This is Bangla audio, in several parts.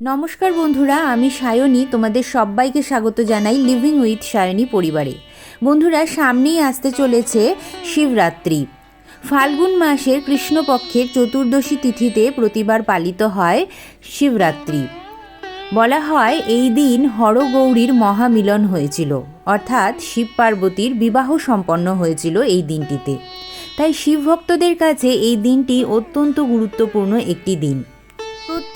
নমস্কার বন্ধুরা, আমি সায়নী, তোমাদের সবাইকে স্বাগত জানাই লিভিং উইথ সায়নী পরিবারে। বন্ধুরা, সামনেই আসতে চলেছে শিবরাত্রি। ফাল্গুন মাসের কৃষ্ণপক্ষের চতুর্দশী তিথিতে প্রতিবার পালিত হয় শিবরাত্রি। বলা হয় এই দিন হরগৌরীর মহামিলন হয়েছিল, অর্থাৎ শিব পার্বতীর বিবাহ সম্পন্ন হয়েছিল এই দিনটিতে। তাই শিব ভক্তদের কাছে এই দিনটি অত্যন্ত গুরুত্বপূর্ণ একটি দিন।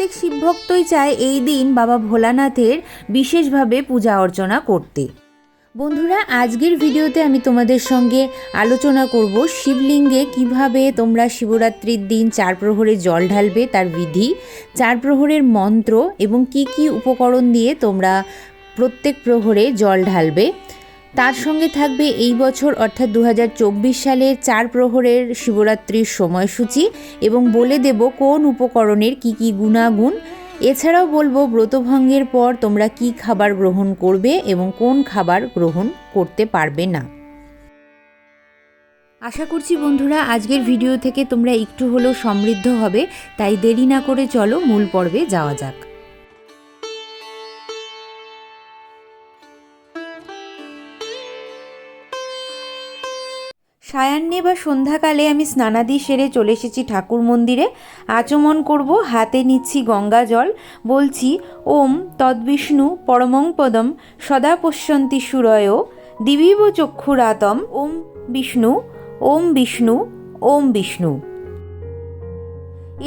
প্রত্যেক শিবভক্তই চায় এই দিন বাবা ভোলানাথের বিশেষভাবে পূজা অর্চনা করতে। বন্ধুরা, আজকের ভিডিওতে আমি তোমাদের সঙ্গে আলোচনা করব শিবলিঙ্গে কীভাবে তোমরা শিবরাত্রির দিন চার প্রহরে জল ঢালবে, তার বিধি, চার প্রহরের মন্ত্র এবং কি কি উপকরণ দিয়ে তোমরা প্রত্যেক প্রহরে জল ঢালবে। তার সঙ্গে থাকবে এই বছর, অর্থাৎ দু হাজার চব্বিশ সালের চার প্রহরের শিবরাত্রির সময়সূচি এবং বলে দেব কোন উপকরণের কি কি গুণাগুণ। এছাড়াও বলব ব্রতভঙ্গের পর তোমরা কি খাবার গ্রহণ করবে এবং কোন খাবার গ্রহণ করতে পারবে না। আশা করছি বন্ধুরা আজকের ভিডিও থেকে তোমরা একটু হলেও সমৃদ্ধ হবে, তাই দেরি না করে চলো মূল পর্বে যাওয়া যাক। সায়ান্নে বা সন্ধ্যাকালে আমি স্নানাদি সেরে চলে এসেছি ঠাকুর মন্দিরে। আচমন করব, হাতে নিচ্ছি গঙ্গা জল। বলছি, ওম তদ্বিষ্ণু পরমং পদম সদা পশ্যন্তি সুরয় দিবিব চক্ষুরাতম ওম বিষ্ণু ওম বিষ্ণু ওম বিষ্ণু।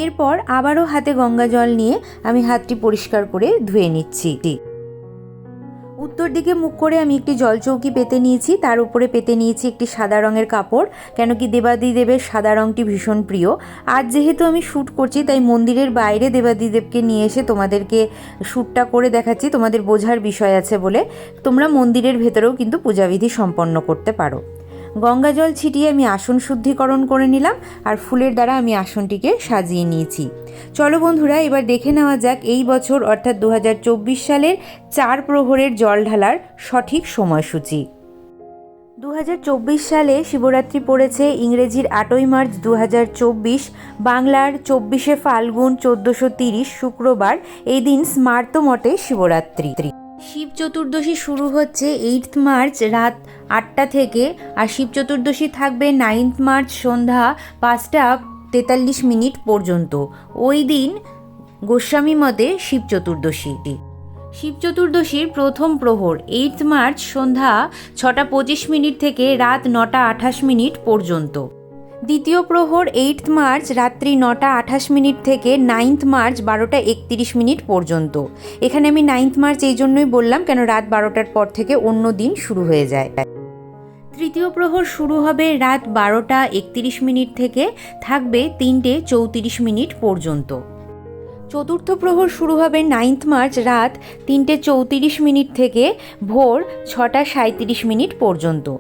এরপর আবারও হাতে গঙ্গা জল নিয়ে আমি হাতটি পরিষ্কার করে ধুয়ে নিচ্ছি। উত্তর দিকে মুখ করে আমি একটি জলচৌকি পেতে নিয়েছি। তার উপরে পেতে নিয়েছি একটি সাদা রঙের কাপড় কেন কি দেবাদিদেবের সাদা রঙটি ভীষণ প্রিয়। আজ যেহেতু আমি শ্যুট করছি, তাই মন্দিরের বাইরে দেবাদিদেবকে নিয়ে এসে তোমাদেরকে শ্যুটটা করে দেখাচ্ছি। তোমাদের বোঝার বিষয় আছে বলে তোমরা মন্দিরের ভেতরেও কিন্তু পূজাবিধি সম্পন্ন করতে পারো। গঙ্গা জল ছিটিয়ে আমি আসন শুদ্ধিকরণ করে নিলাম আর ফুলের দ্বারা আমি আসনটিকে সাজিয়ে নিয়েছি। চলো বন্ধুরা, এবার দেখে নেওয়া যাক এই বছর অর্থাৎ দু হাজার চব্বিশ সালের চার প্রহরের জল ঢালার সঠিক সময়সূচি। দু হাজার চব্বিশ সালে শিবরাত্রি পড়েছে ইংরেজির আটই মার্চ দু হাজার চব্বিশ, বাংলার চব্বিশে ফাল্গুন চোদ্দোশো তিরিশ শুক্রবার, এই দিন স্মার্ত মঠে শিবরাত্রি। শিব চতুর্দশী শুরু হচ্ছে এইট মার্চ রাত আটটা থেকে, আর শিব চতুর্দশী থাকবে নাইন্থ মার্চ সন্ধ্যা পাঁচটা তেতাল্লিশ মিনিট পর্যন্ত। ওই দিন গোস্বামী মতে শিব চতুর্দশী। শিব চতুর্দশীর প্রথম প্রহর এইট মার্চ সন্ধ্যা ছটা পঁচিশ মিনিট থেকে রাত নটা আঠাশ মিনিট পর্যন্ত। দ্বিতীয় প্রহর এইট মার্চ রাত্রি নটা আঠাশ মিনিট থেকে নাইন্থ মার্চ বারোটা একত্রিশ মিনিট পর্যন্ত। এখানে আমি নাইন্থ মার্চ এই জন্যই বললাম, কেন রাত বারোটার পর থেকে অন্য দিন শুরু হয়ে যায়। তৃতীয় প্রহর শুরু হবে রাত বারোটা একত্রিশ মিনিট থেকে, থাকবে তিনটে চৌত্রিশ মিনিট পর্যন্ত। চতুর্থ প্রহর শুরু হবে নাইন্থ মার্চ রাত তিনটে চৌত্রিশ মিনিট থেকে ভোর ছটা সাঁত্রিশ মিনিট পর্যন্ত।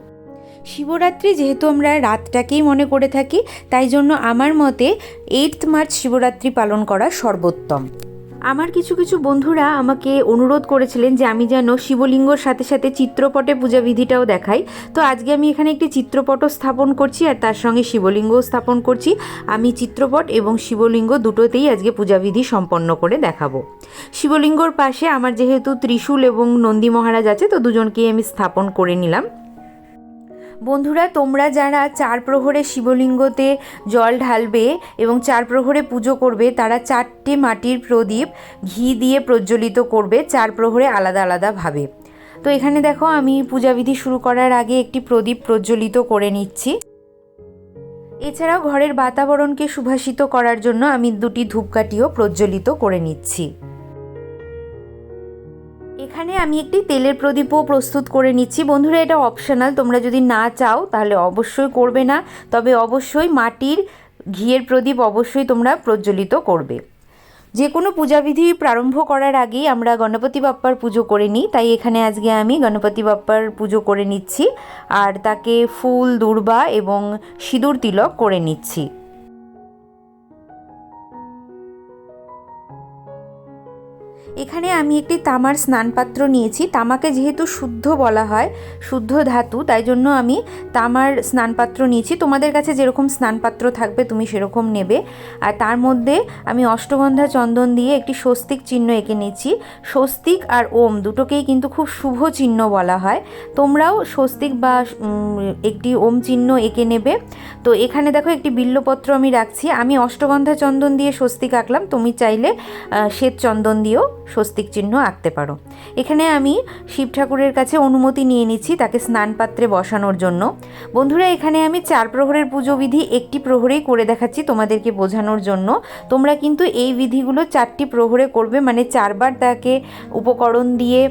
শিবরাত্রি যেহেতু আমরা রাতটাকেই মনে করে থাকি, তাই জন্য আমার মতে এইটথ মার্চ শিবরাত্রি পালন করা সর্বোত্তম। আমার কিছু কিছু বন্ধুরা আমাকে অনুরোধ করেছিলেন যে আমি যেন শিবলিঙ্গর সাথে সাথে চিত্রপটে পূজাবিধিটাও দেখাই। তো আজকে আমি এখানে একটি চিত্রপটও স্থাপন করছি আর তার সঙ্গে শিবলিঙ্গও স্থাপন করছি। আমি চিত্রপট এবং শিবলিঙ্গ দুটোতেই আজকে পূজাবিধি সম্পন্ন করে দেখাবো। শিবলিঙ্গর পাশে আমার যেহেতু ত্রিশূল এবং নন্দী মহারাজ আছে, তো দুজনকেই আমি স্থাপন করে নিলাম। বন্ধুরা, তোমরা যারা চার প্রহরে শিবলিঙ্গতে জল ঢালবে এবং চার প্রহরে পুজো করবে, তারা চারটে মাটির প্রদীপ ঘি দিয়ে প্রজ্বলিত করবে, চার প্রহরে আলাদা আলাদাভাবে তো এখানে দেখো, আমি পূজাবিধি শুরু করার আগে একটি প্রদীপ প্রজ্বলিত করে নিচ্ছি। এছাড়াও ঘরের বাতাবরণকে সুভাষিত করার জন্য আমি দুটি ধূপকাঠিও প্রজ্বলিত করে নিচ্ছি। এখানে আমি একটি তেলের প্রদীপও প্রস্তুত করে নিচ্ছি। বন্ধুরা, এটা অপশনাল তোমরা যদি না চাও তাহলে অবশ্যই করবে না। তবে অবশ্যই মাটির ঘিয়ের প্রদীপ অবশ্যই তোমরা প্রজ্বলিত করবে। যে কোনো পূজাবিধি প্রারম্ভ করার আগেই আমরা গণপতি বাপ্পার পুজো করে নিই। তাই এখানে আজকে আমি গণপতি বাপ্পার পুজো করে নিচ্ছি। আর তাকে ফুল, দুর্বা এবং সিঁদুর তিলক করে নিচ্ছি। আমি একটি তামার স্নানপাত্র নিয়েছি। তামাকে যেহেতু শুদ্ধ বলা হয়, শুদ্ধ ধাতু, তাই জন্য আমি তামার স্নানপাত্র নিয়েছি। তোমাদের কাছে যেরকম স্নানপাত্র থাকবে, তুমি সেরকম নেবে। আর তার মধ্যে আমি অষ্টগন্ধা চন্দন দিয়ে একটি স্বস্তিক চিহ্ন এঁকে নিয়েছি। স্বস্তিক আর ওম দুটোকেই কিন্তু খুব শুভ চিহ্ন বলা হয়। তোমরাও স্বস্তিক বা একটি ওম চিহ্ন এঁকে নেবে। তো এখানে দেখো একটি বিল্লপত্র আমি রাখছি। আমি অষ্টগন্ধা চন্দন দিয়ে স্বস্তিক আঁকলাম। তুমি চাইলে শ্বেত চন্দন দিয়েও স্বস্তিক চিহ্ন আঁকতে পারো। এখানে আমি শিব ঠাকুরের কাছে অনুমতি নিয়ে নিচ্ছি তাকে স্নান পাত্রে বসানোর জন্য। বন্ধুরা, এখানে আমি চার প্রহরের পুজো বিধি একটি প্রহরেই করে দেখাচ্ছি তোমাদেরকে বোঝানোর জন্য। তোমরা কিন্তু এই বিধিগুলো চারটি প্রহরে করবে মানে চারবার তাকে উপকরণ দিয়ে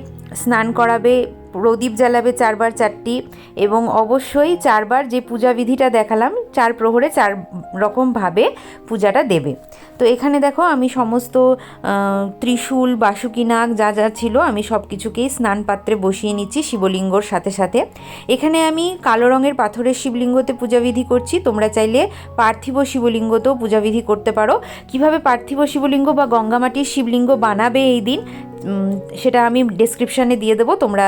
স্নান করাবে, প্রদীপ জ্বালাবে চারবার চারটি এবং অবশ্যই চারবার যে পূজা বিধিটা দেখালাম, চার প্রহরে চার রকমভাবে পূজাটা দেবে। তো এখানে দেখো আমি সমস্ত ত্রিশূল, বাসুকি নাগ যা যা ছিল আমি সব কিছুকেই স্নান পাত্রে বসিয়ে নিচ্ছি শিবলিঙ্গর সাথে সাথে। এখানে আমি কালো রঙের পাথরের শিবলিঙ্গতে পূজাবিধি করছি, তোমরা চাইলে পার্থিব শিবলিঙ্গতেও পূজাবিধি করতে পারো। কীভাবে পার্থিব শিবলিঙ্গ বা গঙ্গামাটির শিবলিঙ্গ বানাবে এই দিন সেটা আমি ডেসক্রিপশানে দিয়ে দেবো, তোমরা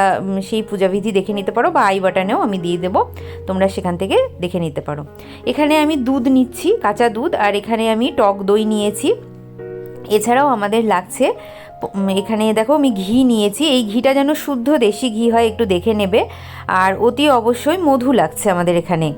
সেই পূজাবিধি দেখে নিতে পারো বা আই বাটানেও আমি দিয়ে দেবো, তোমরা সেখান থেকে দেখে নিতে পারো। এখানে আমি দুধ নিচ্ছি, কাঁচা দুধ, আর এখানে আমি টক দই নিয়েছি। এছাড়াও আমাদের লাগছে এখানে দেখো আমি ঘি নিয়েছি। এই ঘিটা যেন শুদ্ধ দেশি ঘি হয়, একটু দেখে নেবে। আর অতি অবশ্যই মধু লাগছে আমাদের এখানে।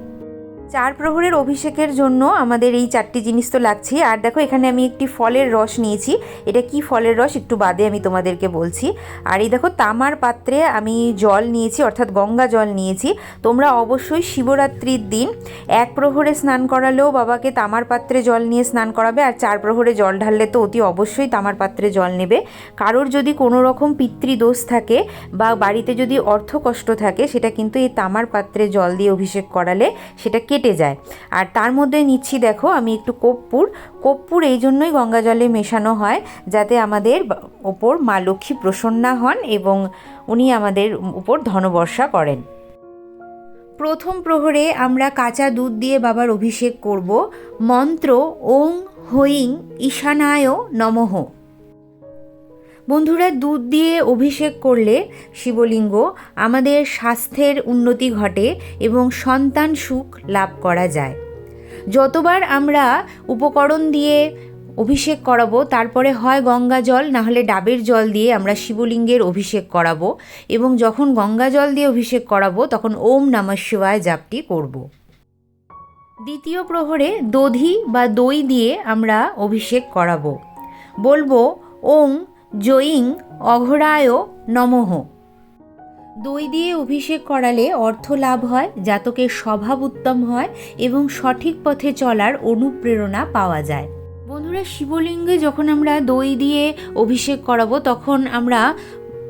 চার প্রহরের অভিষেকের জন্য আমাদের এই চারটি জিনিস তো লাগছেই আর দেখো, এখানে আমি একটি ফলের রস নিয়েছি। এটা কি ফলের রস? একটু বাদে আমি তোমাদেরকে বলছি। আর এই দেখো, তামার পাত্রে আমি জল নিয়েছি, অর্থাৎ গঙ্গা জল নিয়েছি। তোমরা অবশ্যই শিবরাত্রির দিন এক প্রহরে স্নান করালেও বাবাকে তামার পাত্রে জল নিয়ে স্নান করাবে, আর চার প্রহরে জল ঢাললে তো অতি অবশ্যই তামার পাত্রে জল নেবে। কারোর যদি কোনো রকম পিতৃদোষ থাকে বা বাড়িতে যদি অর্থ কষ্ট থাকে, সেটা কিন্তু এই তামার পাত্রে জল দিয়ে অভিষেক করালে সেটা কেটে যায়। আর তার মধ্যে নিচ্ছি দেখো আমি একটু কর্পূর। কর্পূর এই জন্যই গঙ্গা জলে মেশানো হয় যাতে আমাদের ওপর মা লক্ষ্মী প্রসন্না হন এবং উনি আমাদের উপর ধনবর্ষা করেন। প্রথম প্রহরে আমরা কাঁচা দুধ দিয়ে বাবার অভিষেক করব। মন্ত্র ওং হইং ঈশানায় নমঃ। বন্ধুরা দুধ দিয়ে অভিষেক করলে শিবলিঙ্গ আমাদের স্বাস্থ্যের উন্নতি ঘটে এবং সন্তান সুখ লাভ করা যায় যতবার আমরা উপকরণ দিয়ে অভিষেক করাবো, তারপরে হয় গঙ্গা জল না হলে ডাবের জল দিয়ে আমরা শিবলিঙ্গের অভিষেক করাবো এবং যখন গঙ্গা জল দিয়ে অভিষেক করাবো, তখন ওম নমঃ শিবায় জাপটি করব। দ্বিতীয় প্রহরে দধি বা দই দিয়ে আমরা অভিষেক করাবো বলব ওং জয়িং অঘরায় নমঃ। দই দিয়ে অভিষেক করালে অর্থ লাভ হয় জাতকের স্বভাব উত্তম হয় এবং সঠিক পথে চলার অনুপ্রেরণা পাওয়া যায়। বন্ধুরা, শিবলিঙ্গে যখন আমরা দই দিয়ে অভিষেক করাবো, তখন আমরা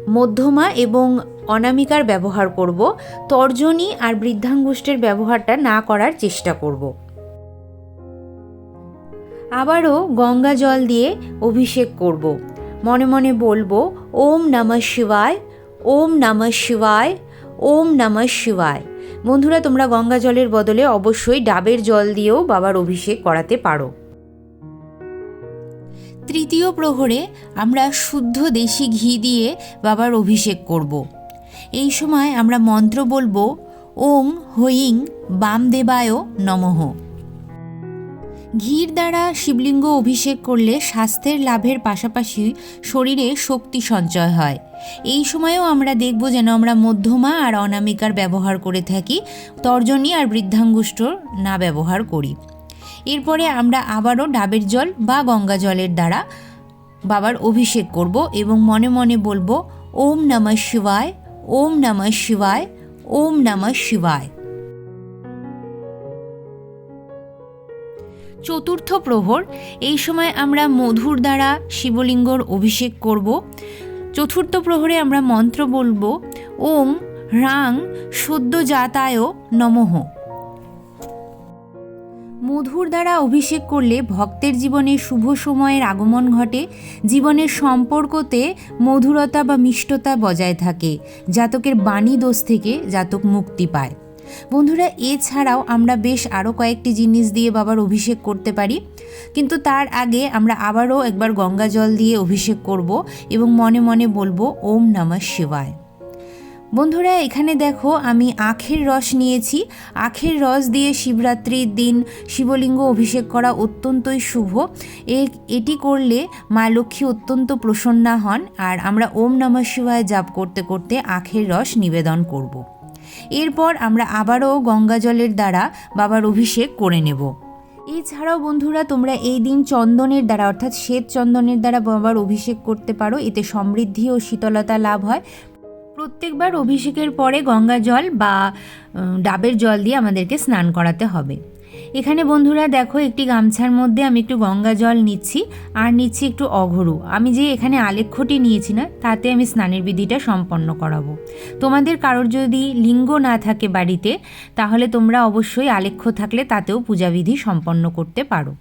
মধ্যমা এবং অনামিকার ব্যবহার করব, তর্জনী আর বৃদ্ধাঙ্গুষ্ঠের ব্যবহারটা না করার চেষ্টা করব। আবারও গঙ্গা জল দিয়ে অভিষেক করব। মনে মনে বলব, ওম নমঃ শিবায়, ওম নমঃ শিবায়, ওম নমঃ শিবায়। বন্ধুরা, তোমরা গঙ্গা জলের বদলে অবশ্যই ডাবের জল দিয়েও বাবার অভিষেক করাতে পারো। তৃতীয় প্রহরে আমরা শুদ্ধ দেশি ঘি দিয়ে বাবার অভিষেক করব। এই সময় আমরা মন্ত্র বলব ওং হইং বামদেবায় নমঃ। ঘির দ্বারা শিবলিঙ্গ অভিষেক করলে স্বাস্থ্যের লাভের পাশাপাশি শরীরে শক্তি সঞ্চয় হয়। এই সময়েও আমরা দেখব যেন আমরা মধ্যমা আর অনামিকার ব্যবহার করে থাকি, তর্জনী আর বৃদ্ধাঙ্গুষ্ঠর না ব্যবহার করি। এরপরে আমরা আবারও ডাবের জল বা গঙ্গা জলের দ্বারা বাবার অভিষেক করব এবং মনে মনে বলব, ওম নমঃ শিবায়, ওম নমঃ শিবায়, ওম নমঃ শিবায়। চতুর্থ প্রহর। এই সময় আমরা মধুর দ্বারা শিবলিঙ্গর অভিষেক করব। চতুর্থ প্রহরে আমরা মন্ত্র বলব ওং হ্রাং সদ্য জাতায় নমঃ। মধুর দ্বারা অভিষেক করলে ভক্তের জীবনে শুভ সময়ের আগমন ঘটে। জীবনের সম্পর্কতে মধুরতা বা মিষ্টতা বজায় থাকে। জাতকের বাণী দোষ থেকে জাতক মুক্তি পায়। বন্ধুরা, এছাড়াও আমরা বেশ আরও কয়েকটি জিনিস দিয়ে বাবার অভিষেক করতে পারি। কিন্তু তার আগে আমরা আবারও একবার গঙ্গা জল দিয়ে অভিষেক করব এবং মনে মনে বলব, ওম নমঃ শিবায়। বন্ধুরা, এখানে দেখো, আমি আখের রস নিয়েছি। আখের রস দিয়ে শিবরাত্রির দিন শিবলিঙ্গ অভিষেক করা অত্যন্তই শুভ। এটি করলে মা লক্ষ্মী অত্যন্ত প্রসন্না হন। আর আমরা ওম নমঃ শিবায় জাপ করতে করতে আখের রস নিবেদন করব। এরপর আমরা আবারও গঙ্গা জলের দ্বারা বাবার অভিষেক করে নেব। এছাড়াও বন্ধুরা, তোমরা এই দিন চন্দনের দ্বারা, অর্থাৎ শ্বেত চন্দনের দ্বারা বাবার অভিষেক করতে পারো। এতে সমৃদ্ধি ও শীতলতা লাভ হয়। প্রত্যেকবার অভিষেকের পরে গঙ্গা জল বা ডাবের জল দিয়ে আমাদেরকে স্নান করাতে হবে। এখানে বন্ধুরা দেখো একটি গামছার মধ্যে আমি একটু গঙ্গা জল নিচ্ছি, আর নিচ্ছি একটু অঘরু। আমি যে এখানে আলেখ্যটি নিয়েছি না, তাতে আমি স্নানের বিধিটা সম্পন্ন করাবো। তোমাদের কারোর যদি লিঙ্গ না থাকে বাড়িতে, তাহলে তোমরা অবশ্যই আলেখ্য থাকলে তাতেও পূজাবিধি সম্পন্ন করতে পারো।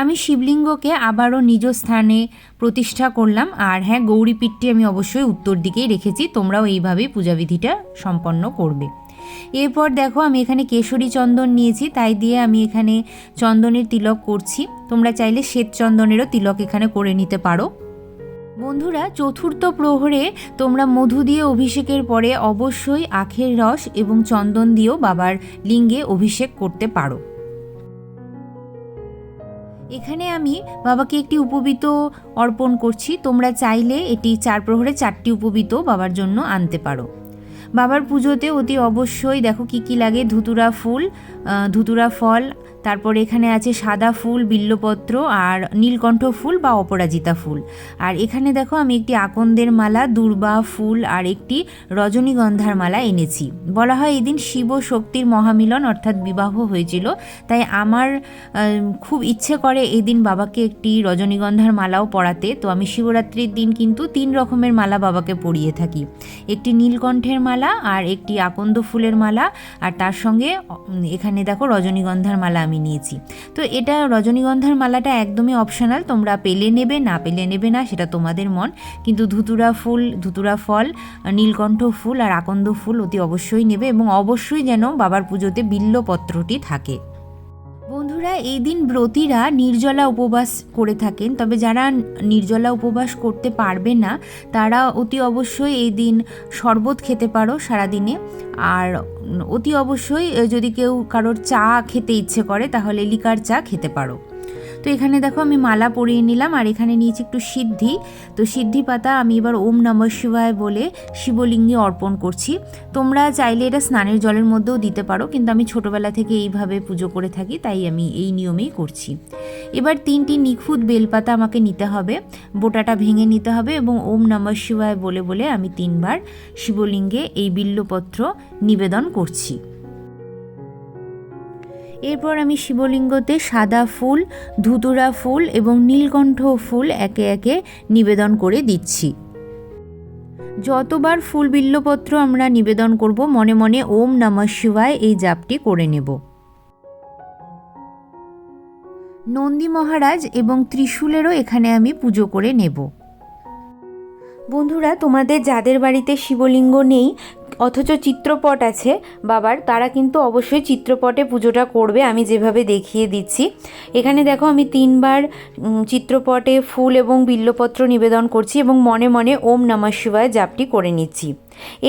আমি শিবলিঙ্গকে আবারও নিজ স্থানে প্রতিষ্ঠা করলাম, আর হ্যাঁ গৌরীপীঠটি আমি অবশ্যই উত্তর দিকেই রেখেছি, তোমরাও এইভাবেই পূজাবিধিটা সম্পন্ন করবে। এরপর দেখো আমি এখানে কেশরী চন্দন নিয়েছি, তাই দিয়ে আমি এখানে চন্দনের তিলক করছি। তোমরা চাইলে শ্বেত চন্দনেরও তিলক এখানে করে নিতে পারো। বন্ধুরা, চতুর্থ প্রহরে তোমরা মধু দিয়ে অভিষেকের পরে অবশ্যই আখের রস এবং চন্দন দিয়েও বাবার লিঙ্গে অভিষেক করতে পারো। এখানে আমি বাবাকে একটি উপবিত অর্পণ করছি। তোমরা চাইলে এটি চার প্রহরে চারটি উপবিত বাবার জন্য আনতে পারো। বাবার পুজোতে অতি অবশ্যই দেখো কি কি লাগে ধুতুরা ফুল ধুতুরা ফল তারপর এখানে আছে সাদা ফুল, বিল্লপত্র আর নীলকণ্ঠ ফুল বা অপরাজিতা ফুল। আর এখানে দেখো আমি একটি আকন্দের মালা, দুর্বা ফুল আর একটি রজনীগন্ধার মালা এনেছি। বলা হয় এদিন শিব শক্তির মহামিলন অর্থাৎ বিবাহ হয়েছিল। তাই আমার খুব ইচ্ছে করে এদিন বাবাকে একটি রজনীগন্ধার মালাও পরাতে। তো আমি শিবরাত্রির দিন কিন্তু তিন রকমের মালা বাবাকে পরিয়ে থাকি। একটি নীলকণ্ঠের মালা আর একটি আকন্দ ফুলের মালা। আর তার সঙ্গে এখানে দেখো রজনীগন্ধার মালা আমি নিয়েছি। তো এটা রজনীগন্ধার মালাটা একদমই অপশনাল তোমরা পেলে নেবে, না পেলে নেবে না, সেটা তোমাদের মন। কিন্তু ধুতুরা ফুল, ধুতুরা ফল, নীলকণ্ঠ ফুল আর আকন্দ ফুল অতি অবশ্যই নেবে এবং অবশ্যই যেন বাবার পুজোতে বিল্লপত্রটি থাকে। বন্ধুরা, এই দিন ব্রতীরা নির্জলা উপবাস করে থাকেন। তবে যারা নির্জলা উপবাস করতে পারবে না, তারা অতি অবশ্যই এই দিন শরবত খেতে পারো সারাদিনে। আর অতি অবশ্যই যদি কেউ কারোর চা খেতে ইচ্ছে করে, তাহলে লিকার চা খেতে পারো। তো এখানে দেখো আমি মালা পরিয়ে নিলাম, আর এখানে নিয়েছি একটু সিদ্ধি। তো সিদ্ধি পাতা আমি এবার ওম নমঃ শিবায় বলে শিবলিঙ্গে অর্পণ করছি। তোমরা চাইলে এটা স্নানের জলের মধ্যেও দিতে পারো, কিন্তু আমি ছোটোবেলা থেকে এইভাবে পুজো করে থাকি, তাই আমি এই নিয়মেই করছি। এবার তিনটি নিখুঁত বেলপাতা আমাকে নিতে হবে, বোটাটা ভেঙে নিতে হবে এবং ওম নমঃ শিবায় বলে বলে আমি তিনবার শিবলিঙ্গে এই বিল্লপত্র নিবেদন করছি। এরপর আমি শিবলিঙ্গতে সাদা ফুল, ধুতুরা ফুল এবং নীলকণ্ঠ ফুল একে একে নিবেদন করে দিচ্ছি। যতবার ফুল বিল্লপত্র আমরা নিবেদন করব, মনে মনে ওম নমঃ শিবায় এই জাপটি করে নেব। নন্দী মহারাজ এবং ত্রিশূলেরও এখানে আমি পুজো করে নেব। বন্ধুরা, তোমাদের যাদের বাড়িতে শিবলিঙ্গ নেই অথচ চিত্রপট আছে। বাবার, তারা কিন্তু অবশ্যই চিত্রপটে পুজোটা করবে, আমি যেভাবে দেখিয়ে দিচ্ছি। এখানে দেখো, আমি তিনবার চিত্রপটে ফুল এবং বিল্লপত্র নিবেদন করছি এবং মনে মনে ওম নমঃ শিবায় জাপটি করে নিচ্ছি।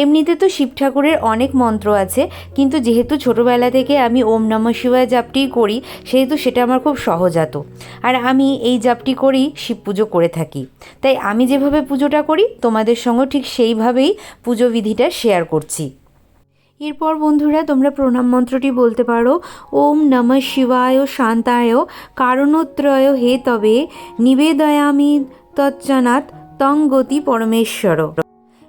এমনিতে তো শিব ঠাকুরের অনেক মন্ত্র আছে, কিন্তু যেহেতু ছোটোবেলা থেকে আমি ওম নমঃ শিবায় জাপটিই করি, সেহেতু সেটা আমার খুব সহজাত। আর আমি এই জাপটি করেই শিব পুজো করে থাকি। তাই আমি যেভাবে পুজোটা করি, তোমাদের সঙ্গে ঠিক সেইভাবেই পুজো বিধিটা শেয়ার করছি। এরপর বন্ধুরা, তোমরা প্রণাম মন্ত্রটি বলতে পারো। ওম নমঃ শিবায় শান্তায় কারণত্রয় হে তবে নিবেদয়ামি তৎজনাৎ তং গতি পরমেশ্বর।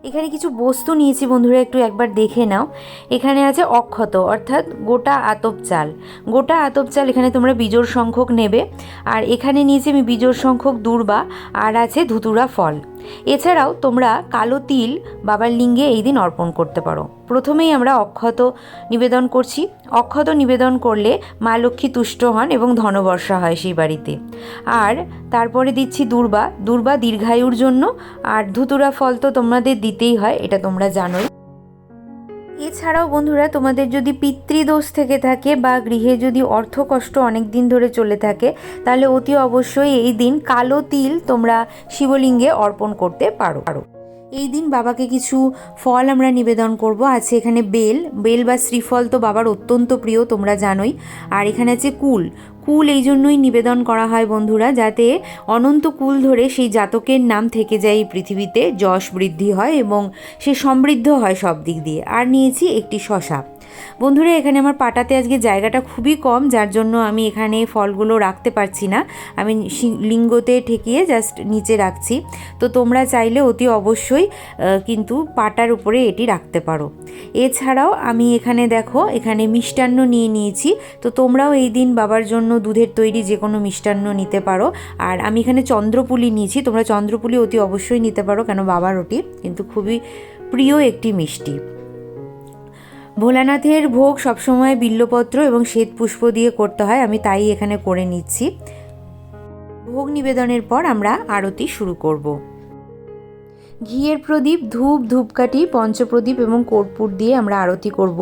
এখানে কিছু বস্তু নিয়েছি বন্ধুরা, একটু একবার দেখে নাও। এখানে আছে অক্ষত, অর্থাৎ গোটা আতপ চাল। গোটা আতপ চাল এখানে তোমরা বিজোর সংখ্যক নেবে। আর এখানে নিয়েছি আমি বিজোর সংখ্যক দূর্বা, আর আছে ধুতুরা ফল। এছাড়াও তোমরা কালো তিল বাবার লিঙ্গে এই দিন অর্পণ করতে পারো। প্রথমেই আমরা অক্ষত নিবেদন করছি। অক্ষত নিবেদন করলে মা লক্ষ্মী তুষ্ট হন এবং ধনবর্ষা হয় সেই বাড়িতে। আর তারপরে দিচ্ছি দুর্বা। দুর্বা দীর্ঘায়ুর জন্য। আর ধুতুরা ফল তো তোমাদের দিতেই হয়, এটা তোমরা জানোই। এছাড়াও বন্ধুরা, তোমাদের যদি পিতৃদোষ থেকে থাকে বা গৃহে যদি অর্থ কষ্ট অনেক দিন ধরে চলে থাকে, তাহলে অতি অবশ্যই এই দিন কালো তিল তোমরা শিবলিঙ্গে অর্পণ করতে পারো। এই দিন বাবাকে কিছু ফল আমরা নিবেদন করব। আছে এখানে বেল। বেল বা শ্রীফল তো বাবার অত্যন্ত প্রিয়, তোমরা জানোই। আর এখানে আছে কুল। কুল এই জন্যই নিবেদন করা হয় বন্ধুরা, যাতে অনন্ত কুল ধরে সেই জাতকের নাম থেকে যায় এই পৃথিবীতে, যশ বৃদ্ধি হয় এবং সে সমৃদ্ধ হয় সব দিক দিয়ে। আর নিয়েছি একটি শশা। বন্ধুরা, এখানে আমার পাটাতে আজকে জায়গাটা খুবই কম, যার জন্য আমি এখানে ফলগুলো রাখতে পারছি না। আমি লিঙ্গতে ঠেকিয়ে জাস্ট নিচে রাখছি। তো তোমরা চাইলে অতি অবশ্যই কিন্তু পাটার উপরে এটি রাখতে পারো। এছাড়াও আমি এখানে দেখো, এখানে মিষ্টান্ন নিয়ে নিয়েছি। তো তোমরাও এই দিন বাবার জন্য দুধের তৈরি যে কোনো মিষ্টান্ন নিতে পারো। আর আমি এখানে চন্দ্রপুলি নিয়েছি, তোমরা চন্দ্রপুলি অতি অবশ্যই নিতে পারো, কেন বাবার ওটি। কিন্তু খুবই প্রিয় একটি মিষ্টি। ভোলানাথের ভোগ সবসময় বিল্লপত্র এবং শ্বেত পুষ্প দিয়ে করতে হয়, আমি তাই এখানে করে নিচ্ছি। ভোগ নিবেদনের পর আমরা আরতি শুরু করব। ঘিয়ের প্রদীপ, ধূপ, ধূপকাঠি, পঞ্চপ্রদীপ এবং কর্পূর দিয়ে আমরা আরতি করব।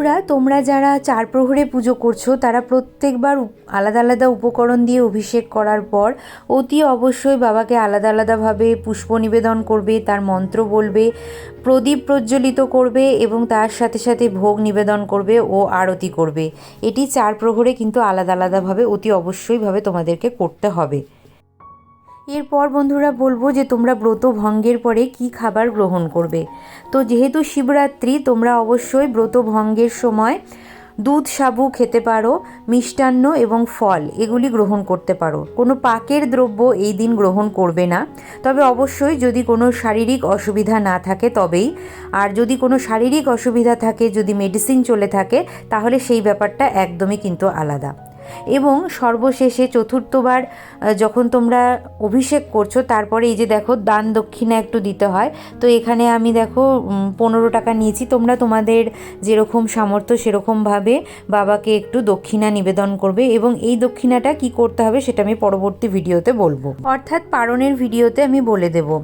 বন্ধুরা, তোমরা যারা চার প্রহরে পুজো করছ, তারা প্রত্যেকবার আলাদা আলাদা উপকরণ দিয়ে অভিষেক করার পর অতি অবশ্যই বাবাকে আলাদা আলাদাভাবে পুষ্প নিবেদন করবে, তার মন্ত্র বলবে, প্রদীপ প্রজ্বলিত করবে এবং তার সাথে সাথে ভোগ নিবেদন করবে ও আরতি করবে। এটি চার প্রহরে কিন্তু আলাদা আলাদাভাবে অতি অবশ্যইভাবে তোমাদেরকে করতে হবে। এরপর বন্ধুরা বলব যে তোমরা ব্রত ভঙ্গের পরে কি খাবার গ্রহণ করবে। তো যেহেতু শিবরাত্রি, তোমরা অবশ্যই ব্রত ভঙ্গের সময় দুধ, সাবু খেতে পারো, মিষ্টান্ন এবং ফল, এগুলি গ্রহণ করতে পারো। কোনো পাকের দ্রব্য এই দিন গ্রহণ করবে না। তবে অবশ্যই যদি কোনো শারীরিক অসুবিধা না থাকে তবেই, আর যদি কোনো শারীরিক অসুবিধা থাকে, যদি মেডিসিন চলে থাকে, তাহলে সেই ব্যাপারটা একদমই কিন্তু আলাদা। এবং সর্বশেষে চতুর্থবার যখন তোমরা অভিষেক করছ, তারপরে এই যে দেখো দান দক্ষিণা একটু দিতে হয়। তো এখানে আমি দেখো পনেরো টাকা নিয়েছি। তোমরা তোমাদের যেরকম সামর্থ্য সেরকমভাবে বাবাকে একটু দক্ষিণা নিবেদন করবে এবং এই দক্ষিণাটা কি করতে হবে সেটা আমি পরবর্তী ভিডিওতে বলব। অর্থাৎ পারণের ভিডিওতে আমি বলে দেবো।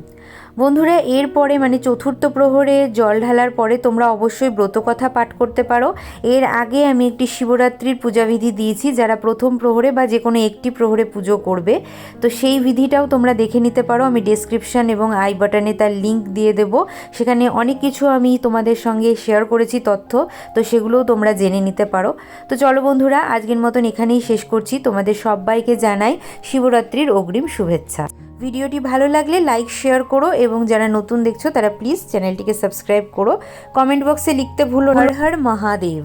বন্ধুরা, এরপরে মানে চতুর্থ প্রহরে জল ঢালার পরে তোমরা অবশ্যই ব্রতকথা পাঠ করতে পারো। এর আগে আমি একটি শিবরাত্রির পূজাবিধি দিয়েছি, যারা প্রথম প্রহরে বা যে কোনো একটি প্রহরে পুজো করবে। তো সেই বিধিটাও তোমরা দেখে নিতে পারো। আমি ডেসক্রিপশন এবং আই বাটনে তার লিঙ্ক দিয়ে দেব। সেখানে অনেক কিছু আমি তোমাদের সঙ্গে শেয়ার করেছি তথ্য, তো সেগুলোও তোমরা জেনে নিতে পারো। তো চলো বন্ধুরা, আজকের মতন এখানেই শেষ করছি। তোমাদের সবাইকে জানাই শিবরাত্রির অগ্রিম শুভেচ্ছা। ভিডিওটি ভালো লাগলে লাইক শেয়ার করো এবং যারা নতুন দেখছ তারা প্লিজ চ্যানেলটিকে সাবস্ক্রাইব করো কমেন্ট বক্সে লিখতে ভুলো না। হর হর মহাদেব